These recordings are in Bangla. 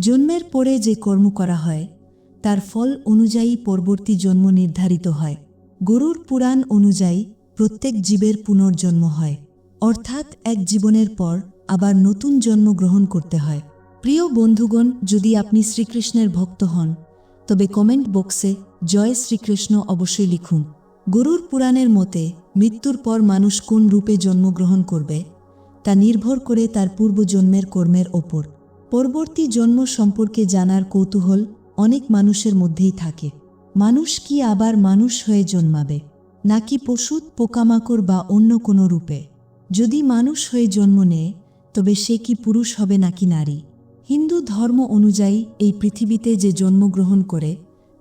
জন্মের পরে যে কর্ম করা হয়, তার ফল অনুযায়ী পরবর্তী জন্ম নির্ধারিত হয়। গরুর পুরাণ অনুযায়ী প্রত্যেক জীবের পুনর্জন্ম হয়। অর্থাৎ এক জীবনের পর আবার নতুন জন্ম গ্রহণ করতে হয়। প্রিয় বন্ধুগণ, যদি আপনি শ্রীকৃষ্ণের ভক্ত হন, তবে কমেন্ট বক্সে জয় শ্রীকৃষ্ণ অবশ্যই লিখুন। গরুর পুরাণের মতে, মৃত্যুর পর মানুষ কোন রূপে জন্মগ্রহণ করবে, তা নির্ভর করে তার পূর্বজন্মের কর্মের ওপর। পরবর্তী জন্ম সম্পর্কে জানার কৌতূহল অনেক মানুষের মধ্যেই থাকে। মানুষ কি আবার মানুষ হয়ে জন্মাবে? নাকি পশু পোকামাকড় বা অন্য কোনো রূপে? যদি মানুষ হয়ে জন্ম নেয়, তবে সে কি পুরুষ হবে নাকি নারী? হিন্দু ধর্ম অনুযায়ী এই পৃথিবীতে যে জন্মগ্রহণ করে,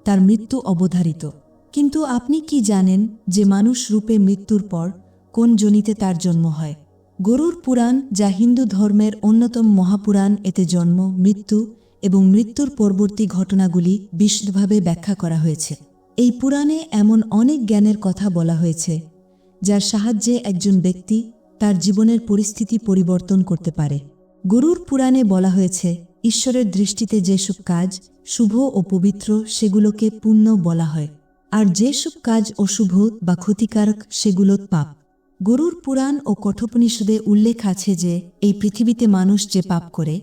তার মৃত্যু অবধারিত। কিন্তু আপনি কি জানেন যে মানুষ রূপে মৃত্যুর পর কোন জনিতে তার জন্ম হয়? গরুর পুরাণ যা হিন্দু ধর্মের অন্যতম মহাপুরাণ, এতে জন্ম, মৃত্যু এবং মৃত্যুর পরবর্তী ঘটনাগুলি বিশদভাবে ব্যাখ্যা করা হয়েছে। এই পুরাণে এমন অনেক জ্ঞানের কথা বলা হয়েছে, যার সাহায্যে একজন ব্যক্তি তার জীবনের পরিস্থিতি পরিবর্তন করতে পারে। গরুর পুরাণে বলা হয়েছে, ঈশ্বরের দৃষ্টিতে যেসব কাজ শুভ ও পবিত্র, সেগুলোকে পুণ্য বলা হয়, আর যেসব কাজ অশুভ বা ক্ষতিকারক, সেগুলো পাপ। গরুর পুরাণ ও কঠোপনিষদে উল্লেখ আছে যে, এই পৃথিবীতে মানুষ যে পাপ করে,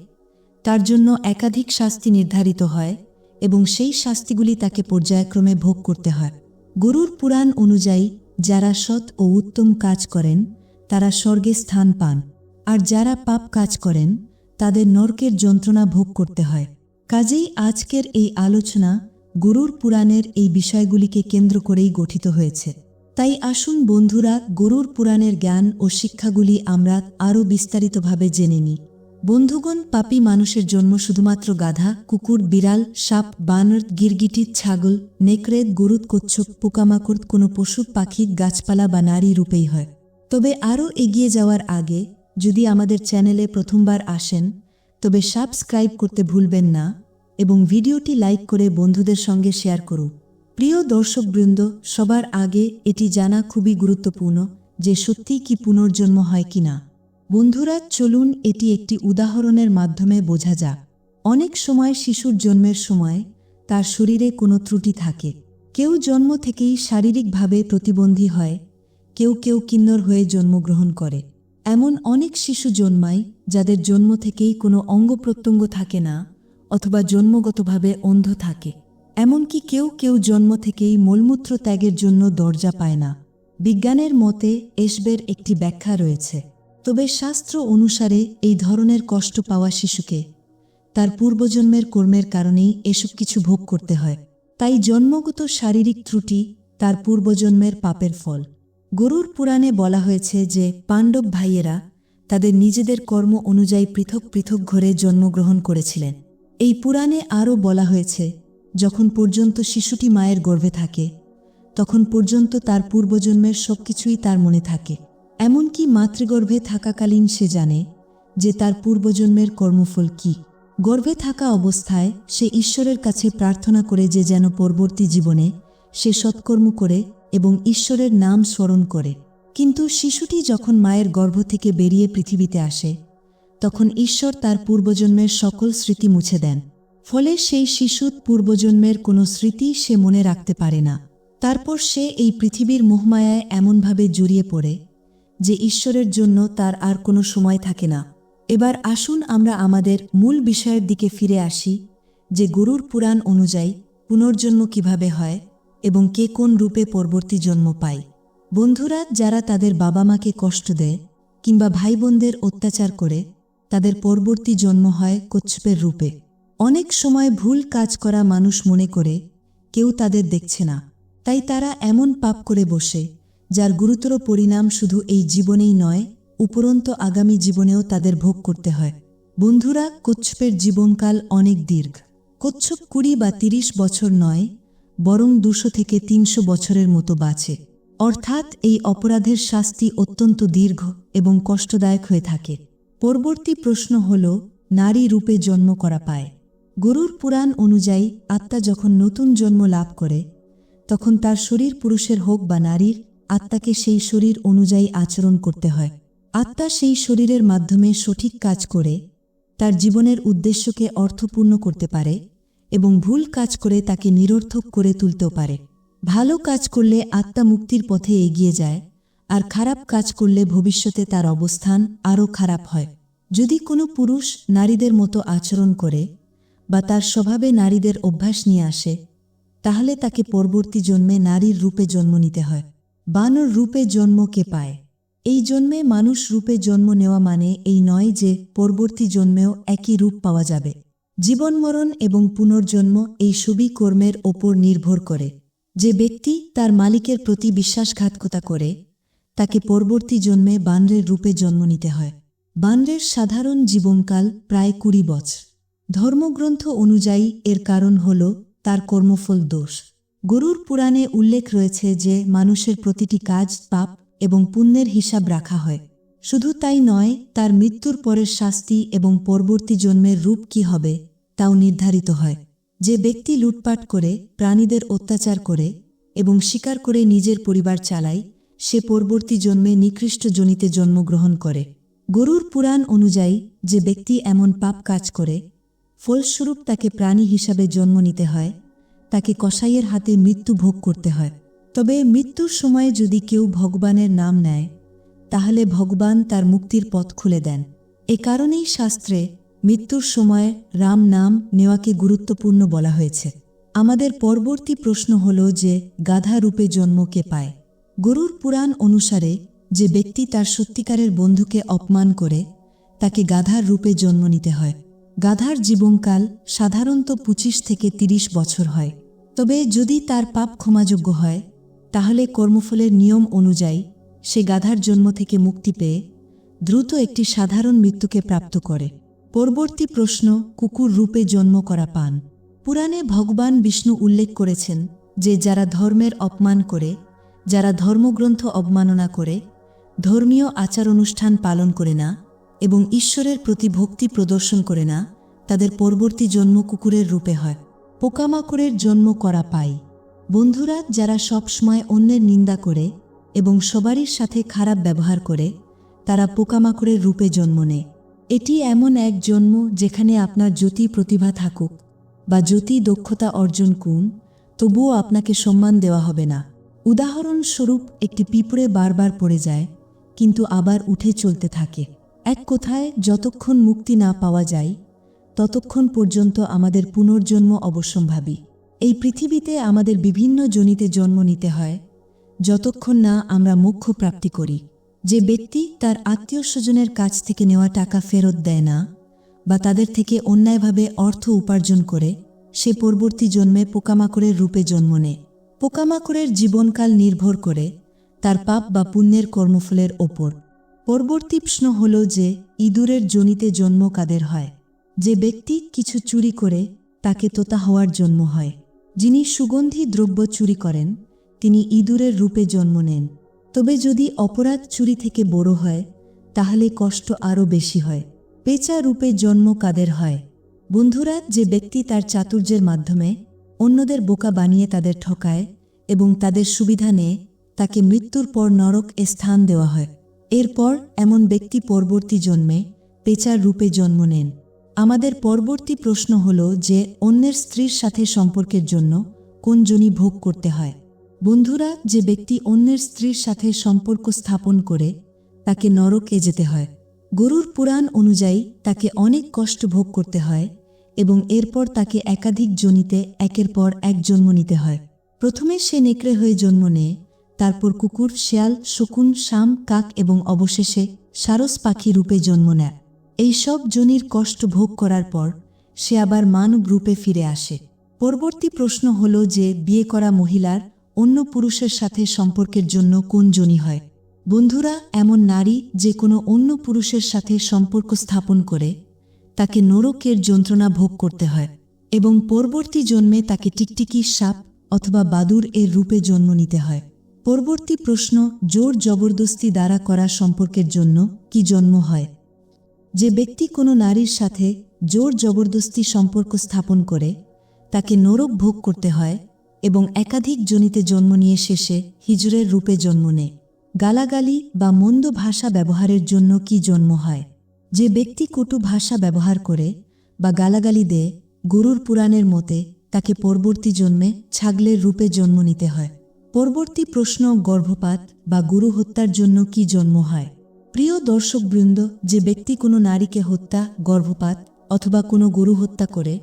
তার জন্য একাধিক শাস্তি নির্ধারিত হয় এবং সেই শাস্তিগুলি তাকে পর্যায়ক্রমে ভোগ করতে হয়। গরুর পুরাণ অনুযায়ী, যারা সৎ ও উত্তম কাজ করেন, তারা স্বর্গে স্থান পান। আর যারা পাপ কাজ করেন, তাদের নরকের যন্ত্রণা ভোগ করতে হয়। কাজেই আজকের এই আলোচনা গরুর পুরাণের এই বিষয়গুলিকে কেন্দ্র করেই গঠিত হয়েছে। তাই আসুন বন্ধুরা, গরুর পুরাণের জ্ঞান ও শিক্ষাগুলি আমরা আরও বিস্তারিতভাবে জেনে নিই। বন্ধুগণ, পাপী মানুষের জন্ম শুধুমাত্র গাধা, কুকুর, বিড়াল, সাপ, বানর, গিরগিটি, ছাগল নেকড়েদ গরুদ কচ্ছপ, পোকামাকড়, কোনো পশু, পাখি, গাছপালা বা নারী রূপেই হয়। তবে আরও এগিয়ে যাওয়ার আগে, যদি আমাদের চ্যানেলে প্রথমবার আসেন, তবে সাবস্ক্রাইব করতে ভুলবেন না এবং ভিডিওটি লাইক করে বন্ধুদের সঙ্গে শেয়ার করুন। প্রিয় দর্শকবৃন্দ, সবার আগে এটি জানা খুবই গুরুত্বপূর্ণ যে সত্যিই কি পুনর্জন্ম হয় কিনা বন্ধুরা, চলুন এটি একটি উদাহরণের মাধ্যমে বোঝা যাক। অনেক সময় শিশুর জন্মের সময় তার শরীরে কোনো ত্রুটি থাকে। কেউ জন্ম থেকেই শারীরিকভাবে প্রতিবন্ধী হয়, কেউ কেউ কিন্নর হয়ে জন্মগ্রহণ করে। এমন অনেক শিশু জন্মায় যাদের জন্ম থেকেই কোনো অঙ্গ প্রত্যঙ্গ থাকে না অথবা জন্মগতভাবে অন্ধ থাকে। এমনকি কেউ কেউ জন্ম থেকেই মলমূত্র ত্যাগের জন্য দরজা পায় না। বিজ্ঞানের মতে এসবের একটি ব্যাখ্যা রয়েছে। তবে শাস্ত্র অনুসারে এই ধরনের কষ্ট পাওয়া শিশুকে তার পূর্বজন্মের কর্মের কারণেই এসব কিছু ভোগ করতে হয়। তাই জন্মগত শারীরিক ত্রুটি তার পূর্বজন্মের পাপের ফল। গরুর পুরাণে বলা হয়েছে যে পাণ্ডব ভাইয়েরা তাদের নিজেদের কর্ম অনুযায়ী পৃথক পৃথক ঘরে জন্মগ্রহণ করেছিলেন। এই পুরাণে আরও বলা হয়েছে যখন পর্যন্ত শিশুটি মায়ের গর্ভে থাকে, তখন পর্যন্ত তার পূর্বজন্মের সবকিছুই তার মনে থাকে। এমনকি মাতৃগর্ভে থাকাকালীন সে জানে যে তার পূর্বজন্মের কর্মফল কি। গর্ভে থাকা অবস্থায় সে ঈশ্বরের কাছে প্রার্থনা করে যে যেন পরবর্তী জীবনে সে সৎকর্ম করে এবং ঈশ্বরের নাম স্মরণ করে। কিন্তু শিশুটি যখন মায়ের গর্ভ থেকে বেরিয়ে পৃথিবীতে আসে, তখন ঈশ্বর তার পূর্বজন্মের সকল স্মৃতি মুছে দেন। ফলে সেই শিশুর পূর্বজন্মের কোনো স্মৃতি সে মনে রাখতে পারে না। তারপর সে এই পৃথিবীর মোহমায়ায় এমনভাবে জড়িয়ে পড়ে যে ঈশ্বরের জন্য তার আর কোনো সময় থাকে না। এবার আসুন আমরা আমাদের মূল বিষয়ের দিকে ফিরে আসি, যে গরুর পুরাণ অনুযায়ী পুনর্জন্ম কীভাবে হয় এবং কে কোন রূপে পরবর্তী জন্ম পায়। বন্ধুরা, যারা তাদের বাবা মাকে কষ্ট দেয় কিংবা ভাই বোনদের অত্যাচার করে, তাদের পরবর্তী জন্ম হয় কচ্ছপের রূপে। অনেক সময় ভুল কাজ করা মানুষ মনে করে, কেউ তাদের দেখছে না। তাই তারা এমন পাপ করে বসে, যার গুরুতর পরিণাম শুধু এই জীবনেই নয়, উপরন্ত আগামী জীবনেও তাদের ভোগ করতে হয়। বন্ধুরা, কচ্ছপের জীবনকাল অনেক দীর্ঘ। কচ্ছপ কুড়ি বা তিরিশ বছর নয়, বরং দুশো থেকে তিনশো বছরের মতো বাঁচে। অর্থাৎ এই অপরাধের শাস্তি অত্যন্ত দীর্ঘ এবং কষ্টদায়ক হয়ে থাকে। পরবর্তী প্রশ্ন হল, নারী রূপে জন্ম করা পায়। গরুর পুরাণ অনুযায়ী আত্মা যখন নতুন জন্ম লাভ করে, তখন তার শরীর পুরুষের হোক বা নারীর, আত্মাকে সেই শরীর অনুযায়ী আচরণ করতে হয়। আত্মা সেই শরীরের মাধ্যমে সঠিক কাজ করে, তার জীবনের উদ্দেশ্যকে অর্থপূর্ণ করতে পারে এবং ভুল কাজ করে তাকে নিরর্থক করে তুলতেও পারে। ভালো কাজ করলে আত্মা মুক্তির পথে এগিয়ে যায়, আর খারাপ কাজ করলে ভবিষ্যতে তার অবস্থান আরও খারাপ হয়। যদি কোনো পুরুষ নারীদের মতো আচরণ করে বা তার স্বভাবে নারীদের অভ্যাস নিয়ে আসে, তাহলে তাকে পরবর্তী জন্মে নারীর রূপে জন্ম নিতে হয়। বানর রূপে জন্ম কে পায়? এই জন্মে মানুষ রূপে জন্ম নেওয়া মানে এই নয় যে পরবর্তী জন্মেও একই রূপ পাওয়া যাবে। জীবনমরণ এবং পুনর্জন্ম এই সবই কর্মের ওপর নির্ভর করে। যে ব্যক্তি তার মালিকের প্রতি বিশ্বাসঘাতকতা করে, তাকে পরবর্তী জন্মে বানরের রূপে জন্ম নিতে হয়। বানরের সাধারণ জীবনকাল প্রায় কুড়ি বছর। ধর্মগ্রন্থ অনুযায়ী এর কারণ হল তার কর্মফল দোষ। গরুর পুরাণে উল্লেখ রয়েছে যে মানুষের প্রতিটি কাজ পাপ এবং পুণ্যের হিসাব রাখা হয়। শুধু তাই নয়, তার মৃত্যুর পরের শাস্তি এবং পরবর্তী জন্মের রূপ কি হবে, তাও নির্ধারিত হয়। যে ব্যক্তি লুটপাট করে, প্রাণীদের অত্যাচার করে এবং শিকার করে নিজের পরিবার চালায়, সে পরবর্তী জন্মে নিকৃষ্ট জনিতে জন্মগ্রহণ করে। গরুর পুরাণ অনুযায়ী, যে ব্যক্তি এমন পাপ কাজ করে ফলস্বরূপ তাকে প্রাণী হিসাবে জন্ম নিতে হয়, তাকে কসাইয়ের হাতে মৃত্যু ভোগ করতে হয়। তবে মৃত্যুর সময়ে যদি কেউ ভগবানের নাম নেয়, তাহলে ভগবান তার মুক্তির পথ খুলে দেন। এ কারণেই শাস্ত্রে মৃত্যুর সময় রাম নাম নেওয়াকে গুরুত্বপূর্ণ বলা হয়েছে। আমাদের পরবর্তী প্রশ্ন হল যে, গাধা রূপে জন্মকে পায়? গরুর পুরাণ অনুসারে যে ব্যক্তি তার সত্যিকারের বন্ধুকে অপমান করে, তাকে গাধার রূপে জন্ম নিতে হয়। গাধার জীবনকাল সাধারণত পঁচিশ থেকে ৩০ বছর হয়। তবে যদি তার পাপ ক্ষমাযোগ্য হয়, তাহলে কর্মফলের নিয়ম অনুযায়ী সে গাধার জন্ম থেকে মুক্তি পেয়ে দ্রুত একটি সাধারণ মৃত্যুকে প্রাপ্ত করে। পরবর্তী প্রশ্ন, কুকুর রূপে জন্ম করা পান। পুরাণে ভগবান বিষ্ণু উল্লেখ করেছেন যে যারা ধর্মের অপমান করে, যারা ধর্মগ্রন্থ অবমাননা করে, ধর্মীয় আচার অনুষ্ঠান পালন করে না এবং ঈশ্বরের প্রতি ভক্তি প্রদর্শন করে না, তাদের পরবর্তী জন্ম কুকুরের রূপে হয়, পোকামাকড়ের জন্ম করা পাই। বন্ধুরা, যারা সবসময় অন্যের নিন্দা করে এবং সবারই সাথে খারাপ ব্যবহার করে, তারা পোকামাকড়ের রূপে জন্ম নেয়। এটি এমন এক জন্ম যেখানে আপনার জ্যোতি প্রতিভা থাকুক বা জ্যোতি দক্ষতা অর্জন করুন, তবুও আপনাকে সম্মান দেওয়া হবে না। উদাহরণস্বরূপ, একটি পিঁপড়ে বারবার পড়ে যায়, কিন্তু আবার উঠে চলতে থাকে। এক কথায়, যতক্ষণ মুক্তি না পাওয়া যায়, ততক্ষণ পর্যন্ত আমাদের পুনর্জন্ম অবশ্যম্ভাবী। এই পৃথিবীতে আমাদের বিভিন্ন জনিতে জন্ম নিতে হয়, যতক্ষণ না আমরা মোক্ষ প্রাপ্তি করি। যে ব্যক্তি তার আত্মীয় স্বজনের কাছ থেকে নেওয়া টাকা ফেরত দেয় না, বা তাদের থেকে অন্যায়ভাবে অর্থ উপার্জন করে, সে পরবর্তী জন্মে পোকামাকড়ের রূপে জন্ম নেয়। পোকামাকড়ের জীবনকাল নির্ভর করে তার পাপ বা পুণ্যের কর্মফলের ওপর। পরবর্তী প্রশ্ন হল যে, ইঁদুরের জনিতে জন্ম কাদের হয়? যে ব্যক্তি কিছু চুরি করে, তাকে তোতা হওয়ার জন্ম হয়। যিনি সুগন্ধি দ্রব্য চুরি করেন, তিনি ইঁদুরের রূপে জন্ম নেন। তবে যদি অপরাধ চুরি থেকে বড় হয়, তাহলে কষ্ট আরও বেশি হয়। পেঁচা রূপে জন্ম কাদের হয়? বন্ধুরা, যে ব্যক্তি তার চাতুর্যের মাধ্যমে অন্যদের বোকা বানিয়ে তাদের ঠকায় এবং তাদের সুবিধা নেয়, তাকে মৃত্যুর পর নরক স্থান দেওয়া হয়। এরপর এমন ব্যক্তি পরবর্তী জন্মে পেচার রূপে জন্ম নেন। আমাদের পরবর্তী প্রশ্ন হল যে অন্যের স্ত্রীর সাথে সম্পর্কের জন্য কোন জনি ভোগ করতে হয়। বন্ধুরা, যে ব্যক্তি অন্যের স্ত্রীর সাথে সম্পর্ক স্থাপন করে, তাকে নরকে যেতে হয়। গরুর পুরাণ অনুযায়ী তাকে অনেক কষ্ট ভোগ করতে হয় এবং এরপর তাকে একাধিক জনিতে একের পর এক জন্ম নিতে হয়। প্রথমে সে নেকড়ে হয়ে জন্ম নেয় তারপর কুকুর, শেয়াল, শকুন, শাম, কাক এবং অবশেষে সারস পাখি রূপে জন্ম নেয়। এই সব জনির কষ্ট ভোগ করার পর সে আবার মানব রূপে ফিরে আসে। পরবর্তী প্রশ্ন হল যে, বিয়ে করা মহিলার অন্য পুরুষের সাথে সম্পর্কের জন্য কোন জনি হয়? বন্ধুরা, এমন নারী যে কোনো অন্য পুরুষের সাথে সম্পর্ক স্থাপন করে, তাকে নরকের যন্ত্রণা ভোগ করতে হয় এবং পরবর্তী জন্মে তাকে টিকটিকি, সাপ অথবা বাদুর এর রূপে জন্ম নিতে হয়। পরবর্তী প্রশ্ন জোর জবরদস্তি দ্বারা করা সম্পর্কের জন্য কি জন্ম হয়? যে ব্যক্তি কোনো নারীর সাথে জোর জবরদস্তি সম্পর্ক স্থাপন করে, তাকে নরক ভোগ করতে হয় এবং একাধিক জনিতে জন্ম নিয়ে শেষে হিজুরের রূপে জন্ম নেয়। গালাগালি বা মন্দ ভাষা ব্যবহারের জন্য কি জন্ম হয়? যে ব্যক্তি কটু ভাষা ব্যবহার করে বা গালাগালি দেয়, গরুর পুরাণের মতে তাকে পরবর্তী জন্মে ছাগলের রূপে জন্ম নিতে হয়। পরবর্তী প্রশ্ন, গর্ভপাত বা গুরু হত্যার জন্য কি জন্ম হয়? প্রিয় দর্শকবৃন্দ, যে ব্যক্তি কোনো নারীকে হত্যা, গর্ভপাত অথবা কোনো গরু হত্যা করে,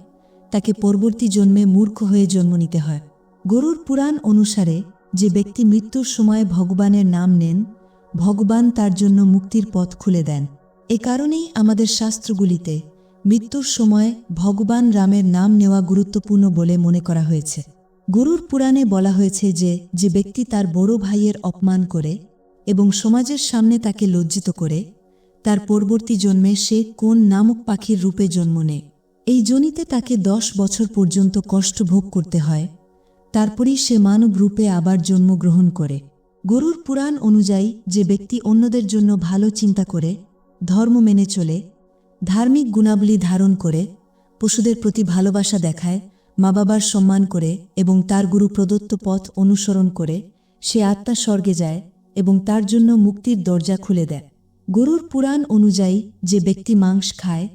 তাকে পরবর্তী জন্মে মূর্খ হয়ে জন্ম নিতে হয়। গরুর পুরাণ অনুসারে, যে ব্যক্তি মৃত্যুর সময় ভগবানের নাম নেন, ভগবান তার জন্য মুক্তির পথ খুলে দেন। এ কারণেই আমাদের শাস্ত্রগুলিতে মৃত্যুর সময় ভগবান রামের নাম নেওয়া গুরুত্বপূর্ণ বলে মনে করা হয়েছে। গরুর পুরাণে বলা হয়েছে যে যে ব্যক্তি তার বড় ভাইয়ের অপমান করে এবং সমাজের সামনে তাকে লজ্জিত করে, তার পরবর্তী জন্মে সে কোন নামক পাখির রূপে জন্ম নেয় এই জনিতে তাকে দশ বছর পর্যন্ত কষ্ট ভোগ করতে হয়। তারপরই সে মানব রূপে আবার জন্মগ্রহণ করে। গরুর পুরাণ অনুযায়ী, যে ব্যক্তি অন্যদের জন্য ভালো চিন্তা করে, ধর্ম মেনে চলে, ধার্মিক গুণাবলী ধারণ করে, পশুদের প্রতি ভালোবাসা দেখায় মা বাবার সম্মান করে এবং তার গুরু প্রদত্ত পথ অনুসরণ করে, সে আত্মা স্বর্গে যায় এবং তার জন্য মুক্তির দরজা খুলে দেয়। গরুর পুরাণ অনুযায়ী যে ব্যক্তি মাংস খায়,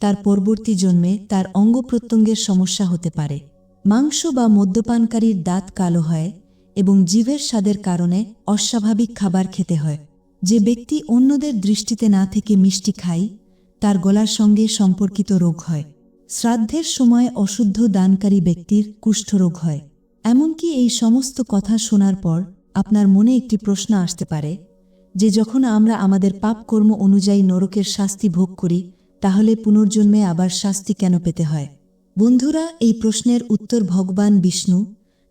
তার পরবর্তী জন্মে তার অঙ্গ প্রত্যঙ্গের সমস্যা হতে পারে। মাংস বা মদ্যপানকারীর দাঁত কালো হয় এবং জীবের স্বাদের কারণে অস্বাভাবিক খাবার খেতে হয়। যে ব্যক্তি অন্যদের দৃষ্টিতে না থেকে মিষ্টি খায়, তার গলার সঙ্গে সম্পর্কিত রোগ হয়। শ্রাদ্ধের সময় অশুদ্ধ দানকারী ব্যক্তির কুষ্ঠরোগ হয়। এমনকি এই সমস্ত কথা শোনার পর আপনার মনে একটি প্রশ্ন আসতে পারে, যে যখন আমরা আমাদের পাপ কর্ম অনুযায়ী নরকের শাস্তি ভোগ করি, তাহলে পুনর্জন্মে আবার শাস্তি কেন পেতে হয়? বন্ধুরা, এই প্রশ্নের উত্তর ভগবান বিষ্ণু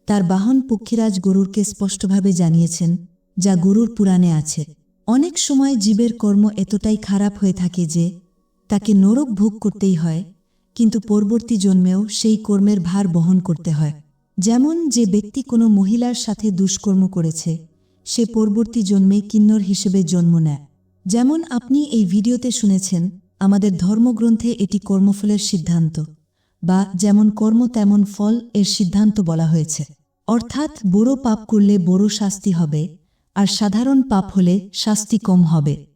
তার বাহন পক্ষীরাজ গরুরকে স্পষ্টভাবে জানিয়েছেন, যা গরুর পুরাণে আছে। অনেক সময় জীবের কর্ম এতটাই খারাপ হয়ে থাকে যে তাকে নরক ভোগ করতেই হয় কিন্তু পরবর্তী জন্মেও সেই কর্মের ভার বহন করতে হয়। যেমন যে ব্যক্তি কোনো মহিলার সাথে দুষ্কর্ম করেছে, সে পরবর্তী জন্মে কিন্নর হিসেবে জন্ম নেয়। যেমন আপনি এই ভিডিওতে শুনেছেন, আমাদের ধর্মগ্রন্থে এটি কর্মফলের সিদ্ধান্ত, বা যেমন কর্ম তেমন ফল এর সিদ্ধান্ত বলা হয়েছে। অর্থাৎ বড় পাপ করলে বড় শাস্তি হবে, আর সাধারণ পাপ হলে শাস্তি কম হবে।